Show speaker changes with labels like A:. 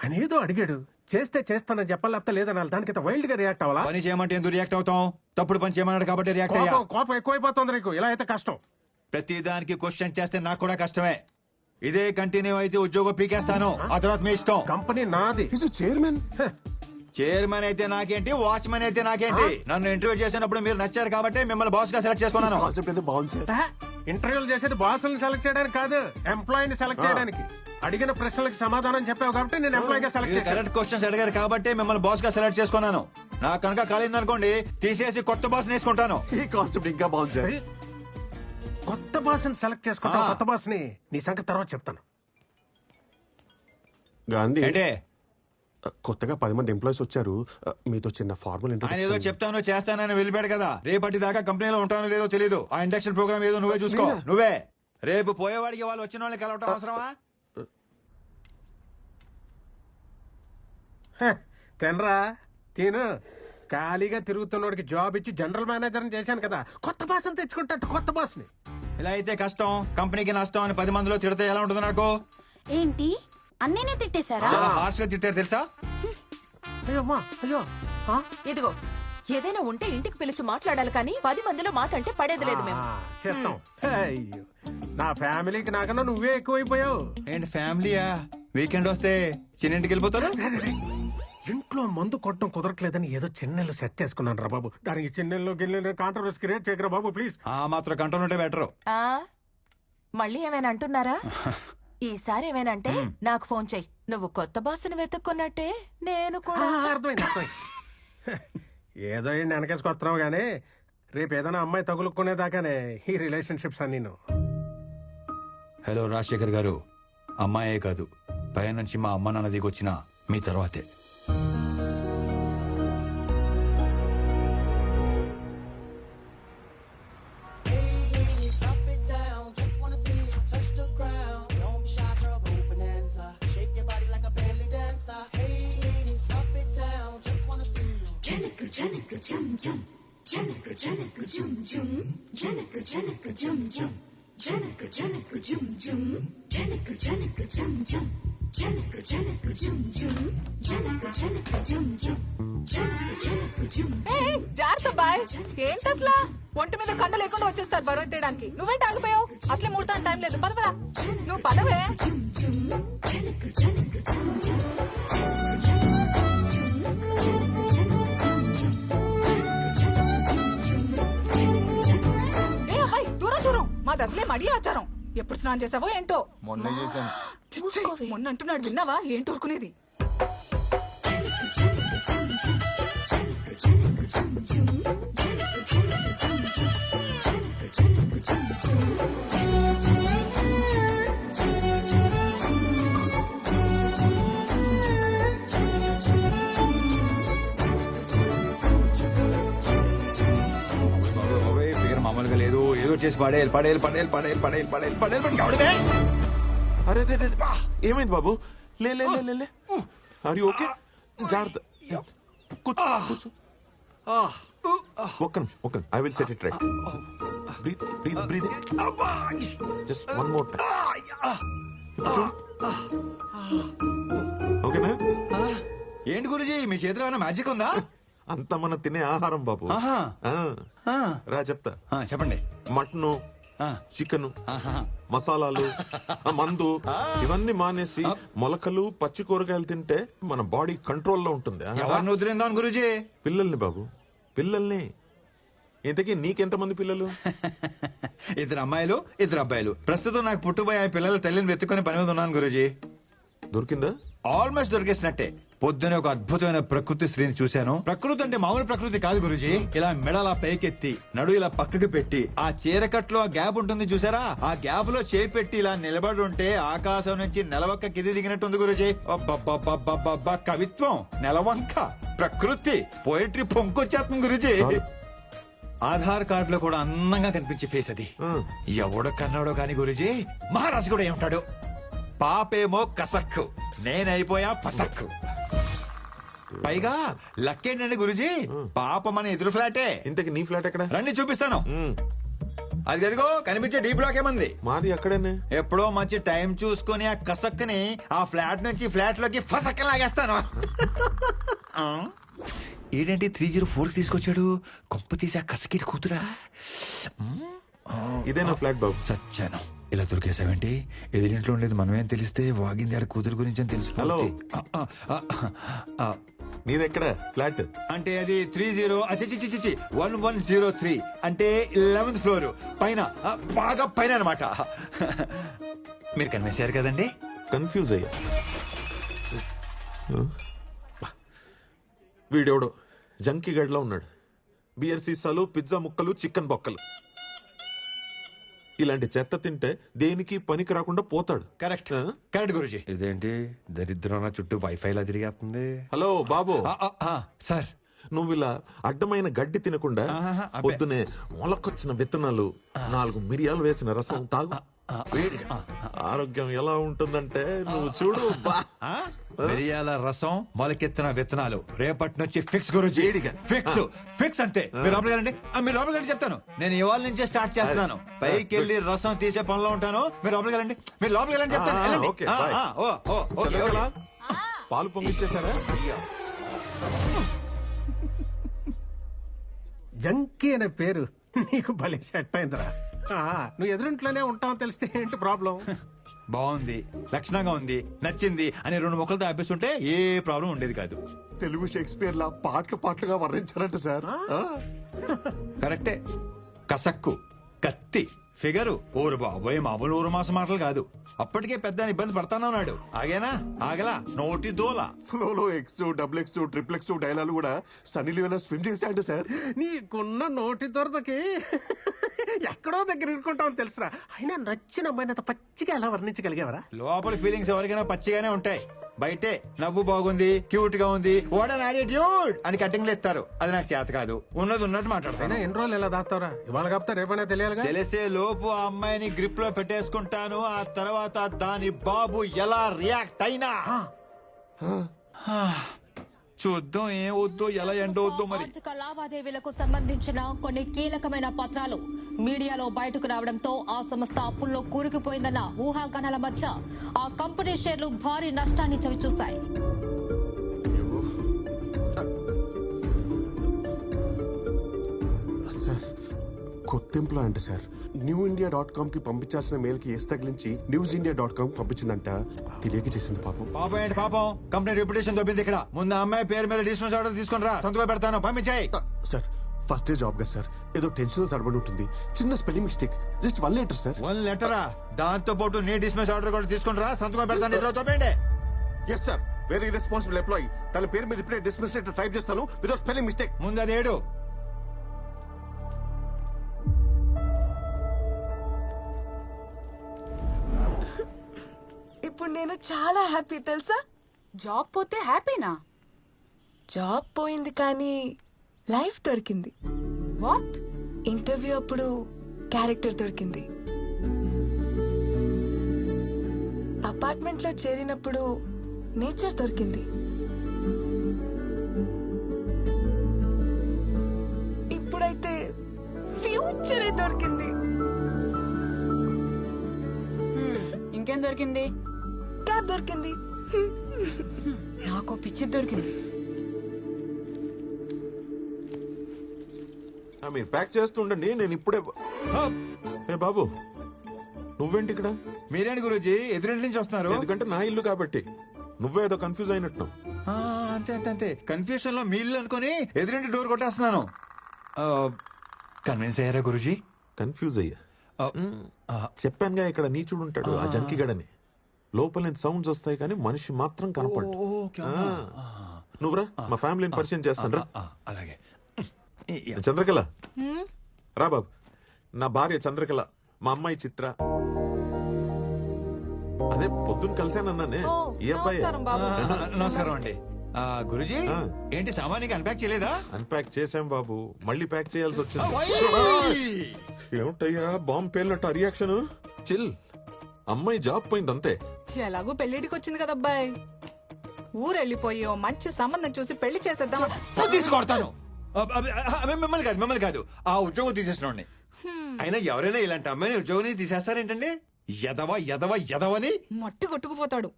A: అని ఏదో అడిగాడు. చేస్తే చేస్తానని చెప్పాలి లేకపోతే లేదనాలి. దానికి వైల్డ్గా రియాక్ట్ అవ్వాలా?
B: పని చేయమంటే ఎందుకు రియాక్ట్ అవుతాం తప్పుడు పని చేయమన్నాడు కాబట్టి రియాక్ట్ అయ్యా.
A: కోపం కోపం ఎక్కువైపోతుంది నీకు. ఇలా అయితే కష్టం.
B: ప్రతి దానికి క్వశ్చన్ చేస్తే నాకు కూడా కష్టమే. ఇదే కంటిన్యూ అయితే ఉద్యోగం పీకేస్తాను. ఆ? తర్వాత మీ ఇష్టం.
A: కంపెనీ నాది.
C: చైర్మన్
B: చైర్మన్ అయితే నాకేంటి వాచ్మెన్ అయితే నాకేంటి? నన్ను ఇంటర్వ్యూ చేసినప్పుడు మీరు నచ్చారు కాబట్టి మిమ్మల్ని బాస్గా సెలెక్ట్ చేసుకున్నాను.
C: కాన్సెప్ట్ అయితే బాగుంది సార్
A: ఇంటర్వ్యూలు చేసేది బాసులను సెలెక్ట్ చేయడానికి కాదు ఎంప్లాయీని సెలెక్ట్ చేయడానికి. అడిగిన ప్రశ్నలకు సమాధానం చెప్పావు కాబట్టి నేను ఎంప్లాయ్గా సెలెక్ట్
B: మీరు
A: చేశాను.
B: కరెక్ట్ క్వశ్చన్స్ అడిగారు కాబట్టి మిమ్మల్ని బాస్గా సెలెక్ట్ చేసుకున్నాను. నా కనుక కాలిందనుకోండి తీసేసి కొత్త బాస్ వేసుకుంటాను.
C: ఈ కాన్సెప్ట్ ఇంకా బాగుంది సార్.
A: కొత్త బాస్ని సెలెక్ట్ చేసుకుంటావు
B: ఆ.
A: కొత్త బాస్ని నీ సంగతి తర్వాత చెప్తాను.
C: గాంధీ.
B: ఏంటే?
C: కొత్తగా పది మంది ఎంప్లాయీస్ వచ్చారు. మీతో చిన్న ఫార్మల్
B: ఆయన ఏదో చెప్తాను చేస్తానని వెళ్ళిపోయాడు కదా. రేపటి దాకా కంపెనీలో ఉంటానో లేదో తెలియదు ఆ ఇండక్షన్ ప్రోగ్రామ్ ఏదో నువ్వే చూసుకో. నువ్వే. రేపు పోయేవాడికి వాళ్ళు వచ్చిన వాళ్ళకి కలవటం అవసరమా?
A: హ, తినరా? తిను. ఖాళీగా తిరుగుతున్నోడికి జాబ్ ఇచ్చి జనరల్ మేనేజర్ చేశాను కదా. కొత్త బాస్ని తెచ్చుకుంటా కొత్త బాస్ని
B: ఇలా అయితే కష్టం. కంపెనీకి నష్టం అని పది మందిలో తిడితే ఎలా ఉంటుంది నాకు?
D: ఏంటి? అన్నీనే తిట్టేశారా?
B: చాలా హార్ష్గా తిట్టారు తెలుసా?
A: అయ్యో అమ్మా అయ్యో ఆ?
E: ఇదిగో ఏదైనా ఉంటే ఇంటికి పిలిచి మాట్లాడాలి కానీ పది మందిలో మాట అంటే పడేది లేదు మేము.
A: ఆ, చెప్తాం అయ్యో నా ఫ్యామిలీకి నాకన్నా నువ్వే ఎక్కువైపోయావు.
B: ఏంటి ఫ్యామిలీయా? వీకెండ్ వస్తే చిన్నింటికి వెళ్ళిపోతారు?
A: ఇంట్లో మందు కొట్టడం కుదరట్లేదని ఏదో చిన్నెళ్ళు సెట్ చేసుకున్నాను రా బాబు. దానికి చిన్నెల్లో గిన్నెలు కాంట్రవర్సీ క్రియేట్ చేయకరా బాబు ప్లీజ్.
B: ఆ మాత్రం కంట్రోల్ ఉంటే బెటర్.
E: ఆ? మళ్ళీ ఏమైనా అంటున్నారా? ఈసారి ఏమైనా అంటే నాకు ఫోన్ చెయ్యి నువ్వు కొత్త బాసుని వెతుక్కున్నట్టే నేను కూడా.
A: అర్థమైంది అర్థమైంది. ఏదో ఏంటి వెనకేసుకొస్తున్నావు గానీ రేపు ఏదైనా అమ్మాయి తగులుకునేదాకానే ఈ రిలేషన్షిప్స్ అన్ని
B: హలో రాజశేఖర్ గారు అమ్మాయే కాదు. పై నుంచి మా అమ్మ నాన్న దిగొచ్చిన మీ తర్వాతే.
E: జనక
B: జం జం జనక జనక జుం జుం జనక జనక జం జం జనక జనక జుం జుం జనక జనక జం జం జనక జనక జుం జుం జనక జనక జం జం జనక జనక జుం
E: జాగ్రత్త బాయ్ ఏంటి అసలు ఒంటి మీద కండ లేకుండా వచ్చేస్తారు బరువు తీయడానికి నువ్వేంటి ఆగిపోయావు అసలే ముడతాను టైం లేదు పద పద నువ్వు పదవే జనక జనక జం జం జనక జనక జం జం మాది అసలే మడి ఆచారం. ఎప్పుడు స్నానం చేసావో ఏంటో?
F: మొన్న చేశాను.
E: మొన్న అంటున్నాడు విన్నావా? ఏంటి ఊరుకునేది?
B: పడేసి పడేయాలి పడేయాలి పడేయాలి పడేయాలి పడేల్ పడేయాలి పడేయాలి పడి
G: అరే రే రే బా ఏమైంది బాబు? లే లే లే లే లే. అరే ఓకే జాగ్రత్త. కూర్చో కూర్చో. ఒక్క నిమిషం ఒక్క I will set it right breathe breathe breathe just one more time ఓకేనా
B: ఏంటి గురుజీ? మీ చేతిలో ఏమైనా మ్యాజిక్ ఉందా?
G: అంత మనం తినే ఆహారం బాబు.
B: ఆహా.
G: ఆ,
B: ఆ.
G: రా చెప్తా.
B: ఆ, చెప్పండి.
G: మటను
B: ఆ.
G: చికెన్
B: ఆహా.
G: మసాలాలు ఆ మందు ఇవన్నీ మానేసి మొలకలు పచ్చి కూరగాయలు తింటే మన బాడీ ఉంటుంది. ఆ?
B: ఎవరిని వదిలిందాం గురుజీ?
G: పిల్లల్ని బాబు. పిల్లల్ని. ఇంతకీ నీకెంతమంది పిల్లలు?
B: ఇద్దరు అమ్మాయిలు ఇద్దరు అబ్బాయిలు. ప్రస్తుతం నాకు పుట్టుబోయే ఆ పిల్లల తల్లిని వెతుక్కుని పని మీద ఉన్నాను గురుజీ.
G: దొరికిందా?
B: ఆల్మోస్ట్ దొరికేసినట్టే. పొద్దునే ఒక అద్భుతమైన ప్రకృతి స్త్రీని చూశాను. ప్రకృతి అంటే మామూలు ప్రకృతి కాదు గురుజీ. ఇలా మెడలా పైకెత్తి నడు ఇలా పక్కకి పెట్టి ఆ చీరకట్లో ఆ గ్యాప్ ఉంటుంది చూసారా ఆ గ్యాప్లో చేపెట్టి ఇలా నిలబడి ఉంటే ఆకాశం నుంచి నెలవంక కింది దిగినట్టుంది గురుజీ. అబ్బబ్బబ్బబ్బబ్బబ్బ, కవిత్వం నెలవంక ప్రకృతి పోయిటరీ పొంకొచ్చేస్తుంది గురుజీ. ఆధార్ కార్డులో కూడా అందంగా కనిపించే ఫేస్ అది. ఎవడు కన్నాడో కాని గురుజీ మహారాజు కూడా ఏమంటాడు? పాపేమో కసక్కు నేనైపోయా పసక్కు. పైగా లక్కేంటండి గురుజీ. పాప మన ఎదురు ఫ్లాటే.
G: ఇంతకి నీ ఫ్లాట్ ఎక్కడ?
B: రండి చూపిస్తాను. అది అదిగో కనిపించే డీ బ్లాక్ ఏమంది?
G: మాది అక్కడేనే.
B: ఎప్పుడో మంచి టైం చూసుకొని ఆ కసక్కని ఆ ఫ్లాట్ నుంచి ఫ్లాట్లోకి ఫసక్క లాగేస్తాను? ఏంటంటే త్రీ జీరో ఫోర్ తీసుకొచ్చాడు? కొంప తీసి ఆ కసకిటి కూతురా?
G: ఇదే నా ఫ్లాట్ బాబు?
B: చచ్చాను ఇలా దొరికేసావేంటి ఎదురింట్లో ఉండేది మనమేం తెలిస్తే వాగింది ఆడ కూతురు గురించి అని తెలుసు
G: హలో. నీది ఎక్కడ ఫ్లాట్?
B: అంటే అది త్రీ జీరో చిచి వన్ వన్ జీరో త్రీ. అంటే లెవెన్త్ ఫ్లోర్. పైన ఆ, బాగా పైన అనమాట మీరు కనిపించారు కదండి?
G: కన్ఫ్యూజ్ అయ్యా. వీడెవడో? జంకీ గడ్లో ఉన్నాడు. బియర్ సీసాలు పిజ్జా ముక్కలు చికెన్ బొక్కలు. ఇలాంటి చెత్త తింటే దేనికి పనికి రాకుండా పోతాడు.
B: కరెక్ట్? కరెక్ట్ గురుజీ. ఇదేంటి? దరిద్రం నా చుట్టూ వైఫై లా తిరిగేస్తుంది.
G: హలో బాబు.
B: సార్.
G: నువ్వు ఇలా అడ్డమైన గడ్డి తినకుండా. పొద్దునే మొలకొచ్చిన విత్తనాలు నాలుగు మిరియాలు వేసిన రసం తాగు. ఆరోగ్యం ఎలా ఉంటుందంటే నువ్వు చూడు బా.
B: మిరియాల రసం మొలకెత్తిన విత్తనాలు. రేపటి నుంచి ఫిక్స్
G: వేడిగా.
B: ఫిక్స్ ఫిక్స్ అంతే మీరు లోపలికి మీరు లోపలికి చెప్తాను. నేను ఇవాళ నుంచే స్టార్ట్ చేస్తున్నాను. పైకి వెళ్ళి రసం తీసే పనిలో ఉంటాను. మీరు లోపలికి వెళ్ళండి. మీరు లోపలికి వెళ్ళండి చెప్తాను.
G: పాలు పొంగిచ్చేసారా
A: జంకీ అనే పేరు. నీకు భలే సెట్ అయిందిరా. నువ్వు ఎదురింట్లోనే ఉంటావు తెలిస్తే ఏంటి ప్రాబ్లం?
B: బాగుంది లక్షణంగా ఉంది నచ్చింది అని రెండు మొక్కలతో ఆపేస్తుంటే ఏ ప్రాబ్లం ఉండేది కాదు.
C: తెలుగు షేక్స్పియర్ లా పాటలు పాటలుగా వర్ణించారంట సార్. ఆ?
B: కరెక్టే. కసక్కు కత్తి ఫిగరు ఊరు బాబోయ్ మామూలు ఊరు మాస మాటలు కాదు. అప్పటికే పెద్ద ఇబ్బంది పడతానన్నాడు ఆగేనా? ఆగలా. నోటి దోల.
C: ఫ్లోలో X double X triple X dialogue కూడా సన్నీ లియోనా స్విమ్ చేశాయంట సార్.
A: నీకున్న నోటి దొరదకి ఎక్కడో దగ్గర ఇరుకుంటావు తెలుసురా. అయినా నచ్చిన అమ్మాయిని అంత పచ్చిగా ఎలా వర్ణించగలిగావరా?
B: లోపల ఫీలింగ్స్ ఎవరికైనా పచ్చిగానే ఉంటాయి. బయటే నవ్వు బాగుంది క్యూట్గా ఉంది. వాట్ అన్ యాటిట్యూడ్ అని కటింగ్లు ఎత్తారు. అది నాకు చేత కాదు. ఉన్నది ఉన్నట్టు
A: అయినా
B: మాట్లాడతాను
A: ఎన్ని రోజులు ఎలా దాస్తావరా? ఇవాళ కాపుతా రేపైనా తెలియాలిగా?
B: తెలిసే లోపు ఆ అమ్మాయిని గ్రిప్లో పెట్టేసుకుంటాను. ఆ తర్వాత దాని బాబు ఎలా రియాక్ట్ అయినా. చూద్దాం ఏం వద్దో ఎలా ఎండవద్దో మరి.
F: ఆర్థిక లావాదేవీలకు సంబంధించిన కొన్ని కీలకమైన పత్రాలు. మీడియాలో బయటకు రావడంతో ఆ సంస్థ అప్పుల్లో కూరుకుపోయిందన్న ఊహాగానాల మధ్య ఆ కంపెనీ షేర్లు భారీ నష్టాన్ని చవిచూశాయి.
C: సార్ కొత్త ఎంప్లాయ్ అంట సార్. న్యూ ఇండియా డాట్ కామ్కి పంపించాల్సిన మెయిల్కి ఎస్ తగిలించి న్యూస్ ఇండియా డాట్ కామ్ పంపించిందంట. తెలియక చేసింది పాపం.
B: పాపం ఏంటి పాపం? కంపెనీ రెప్యుటేషన్ దొబ్బింది ఇక్కడ. ముందు ఆ అమ్మాయి పేరు మీద డిస్మిస్ ఆర్డర్ తీసుకుని రా. సంతకం పెడతాను. పంపించాయి.
C: సార్ ఫస్ట్ డే జాబ్ కదా సార్. ఏదో టెన్షన్ తడబడి ఉంటుంది. చిన్న spelling mistake just one letter sir
B: one లెటరా దాంతో పాటు నీ డిస్మిస్ ఆర్డర్ కూడా తీసుకుని రా. సంతకం పెడతాను ఇద్దరు తోపేయండి.
C: Yes sir very responsible employee తన పేరు మీద ఇప్పుడే డిస్మిస్ లెటర్ టైప్ చేస్తాను వితౌట్ స్పెల్లింగ్ మిస్టేక్
B: ముందు అది ఏడు.
E: ఇప్పుడు నేను చాలా హ్యాపీ తెలుసా?
D: జాబ్ పోతే హ్యాపీనా
E: జాబ్ పోయింది కానీ లైఫ్ దొరికింది.
D: వాట్
E: ఇంటర్వ్యూ అప్పుడు క్యారెక్టర్ దొరికింది. అపార్ట్మెంట్లో చేరినప్పుడు నేచర్ దొరికింది. ఇప్పుడైతే ఫ్యూచరే దొరికింది.
D: ఇంకేం దొరికింది?
E: క్యాబ్ దొరికింది.
D: నాకు పిచ్చి దొరికింది.
G: ఆ, మీరు ప్యాక్ చేస్తుండండి నేను ఇప్పుడే ఏ బాబు నువ్వేంటి ఇక్కడ?
B: మీరేంటి గురూజీ? ఎదురింటి నుంచి వస్తున్నారు.
G: ఎందుకంటే నా ఇల్లు కాబట్టి. నువ్వేదో కన్ఫ్యూజ్ అయినట్టు
B: ఆ, అంతే అంతే అంతే. కన్ఫ్యూషన్లో మీ ఇల్లు అనుకుని ఎదురింటి డోర్ కొట్టేస్తున్నాను. కన్విన్స్ అయ్యారా గురూజీ?
G: కన్ఫ్యూజ్ అయ్యా.
B: ఆ, ఆ,
G: చెప్పానుగా ఇక్కడ నీచుడు ఉంటాడు ఆ జంకిగడని లోపల నుంచి సౌండ్స్ వస్తాయి కానీ మనిషి మాత్రం కనపడు
B: ఓ, ఓకే, అవునా?
G: నువ్వురా మా ఫ్యామిలీని పరిచయం చేస్తాను రా.
B: ఆ, అలాగే.
G: చంద్రకళ? రా బాబు. నా భార్య చంద్రకళ మా అమ్మాయి చిత్ర. అదే పొద్దున్న కలిసానన్నానే ఈ అబ్బాయి.
E: నమస్కారం
B: అండి. ఆ, గురూజీ. ఏంటి సామాన్యంగా అన్పాక్ చేయలేదా?
G: అన్పాక్ చేసాం బాబు. మళ్ళీ ప్యాక్ చేయాల్సి వచ్చింది. ఏమిటయ్యా బాంబు పేలినట్టు రియాక్షన్ చిల్. అమ్మాయి జాబ్ పోయింది అంతే.
E: ఎలాగో పెళ్ళిడికి వచ్చింది కదా అబ్బాయి. ఊరు వెళ్ళిపోయి ఓ మంచి సంబంధం చూసి పెళ్ళి చేసేద్దాం.
B: తీసుకొడతాను మిమ్మల్ని కాదు మిమ్మల్ని కాదు. ఆ ఉద్యోగం తీసేసిన అయినా ఎవరైనా ఇలాంటి అమ్మాయిని ఉద్యోగం తీసేస్తారేంటండి? ఎదవ ఎదవ ఎదవని
E: మట్టి కొట్టుకుపోతాడు.